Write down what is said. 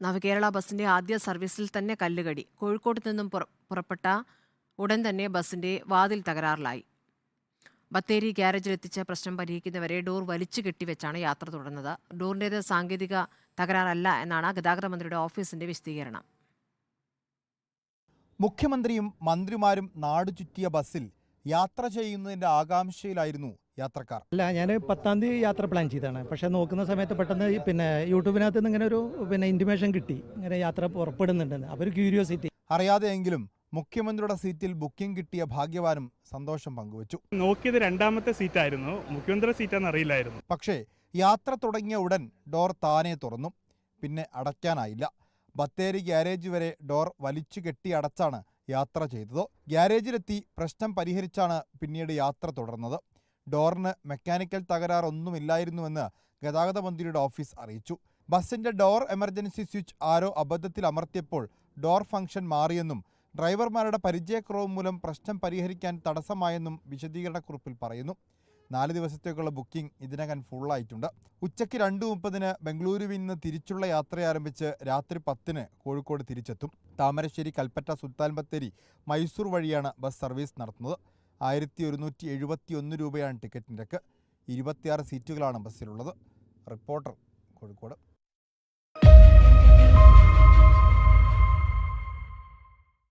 നവകേരള ബസിന്റെ ആദ്യ സർവീസിൽ തന്നെ കല്ലുകടി. കോഴിക്കോട് നിന്നും പുറപ്പെട്ട ഉടൻ തന്നെ ബസിന്റെ വാതിൽ തകരാറിലായി. ബത്തേരി ഗ്യാരേജിലെത്തിച്ച് പ്രശ്നം പരിഹരിക്കുന്നവരെ ഡോർ വലിച്ചു കെട്ടിവെച്ചാണ് യാത്ര തുടർന്നത്. ഡോറിന്റേത് സാങ്കേതിക തകരാറല്ല എന്നാണ് ഗതാഗത മന്ത്രിയുടെ ഓഫീസിന്റെ വിശദീകരണം. മുഖ്യമന്ത്രിയും മന്ത്രിമാരും നാടു ചുറ്റിയ ബസ്സിൽ യാത്ര ചെയ്യുന്നതിന്റെ ആകാംക്ഷയിലായിരുന്നു യാത്രക്കാർ. അല്ല ഞാൻ പത്താം തീയതി യാത്ര പ്ലാൻ ചെയ്തതാണ്. പക്ഷേ നോക്കുന്ന സമയത്ത് പെട്ടെന്ന് പിന്നെ യൂട്യൂബിനകത്ത് നിന്ന് ഇങ്ങനെ ഒരു പിന്നെ ഇന്റിമേഷൻ കിട്ടി. ഇങ്ങനെ യാത്ര പുറപ്പെടുന്നുണ്ടെന്ന്. അപ്പോൾ ഒരു ക്യൂരിയോസിറ്റി അറിയാതെയെങ്കിലും മുഖ്യമന്ത്രിയുടെ സീറ്റിൽ ബുക്കിംഗ് കിട്ടിയ ഭാഗ്യവാനും സന്തോഷം പങ്കുവച്ചു. നോക്കിയത് രണ്ടാമത്തെ സീറ്റായിരുന്നു. മുഖ്യമന്ത്രി സീറ്റ് അറിയില്ലായിരുന്നു. പക്ഷേ യാത്ര തുടങ്ങിയ ഉടൻ ഡോർ താനെ തുറന്നു. പിന്നെ അടയ്ക്കാനായില്ല. ബത്തേരി ഗ്യാരേജ് വരെ ഡോർ വലിച്ചു കെട്ടി അടച്ചാണ് യാത്ര ചെയ്തത്. ഗ്യാരേജിലെത്തി പ്രശ്നം പരിഹരിച്ചാണ് പിന്നീട് യാത്ര തുടർന്നത്. ഡോറിന് മെക്കാനിക്കൽ തകരാറൊന്നുമില്ലായിരുന്നുവെന്ന് ഗതാഗത മന്ത്രിയുടെ ഓഫീസ് അറിയിച്ചു. ബസിന്റെ ഡോർ എമർജൻസി സ്വിച്ച് ആരോ അബദ്ധത്തിൽ അമർത്തിയപ്പോൾ ഡോർ ഫംഗ്ഷൻ മാറിയെന്നും ഡ്രൈവർമാരുടെ പരിചയക്കുറവ് മൂലം പ്രശ്നം പരിഹരിക്കാൻ തടസ്സമായെന്നും വിശദീകരണക്കുറിപ്പിൽ പറയുന്നു. നാല് ദിവസത്തേക്കുള്ള ബുക്കിംഗ് ഇതിനകം ഫുള്ളായിട്ടുണ്ട്. ഉച്ചയ്ക്ക് രണ്ട് മുപ്പതിന് ബംഗളൂരുവിൽ നിന്ന് തിരിച്ചുള്ള യാത്ര ആരംഭിച്ച് രാത്രി പത്തിന് കോഴിക്കോട് തിരിച്ചെത്തും. താമരശ്ശേരി കൽപ്പറ്റ സുൽത്താൻ ബത്തേരി മൈസൂർ വഴിയാണ് ബസ് സർവീസ് നടത്തുന്നത്. ആയിരത്തി ഒരുന്നൂറ്റി എഴുപത്തി ഒന്ന് രൂപയാണ് ടിക്കറ്റ് നിരക്ക്. ഇരുപത്തിയാറ് സീറ്റുകളാണ് ബസ്സിലുള്ളത്. റിപ്പോർട്ടർ കോഴിക്കോട്.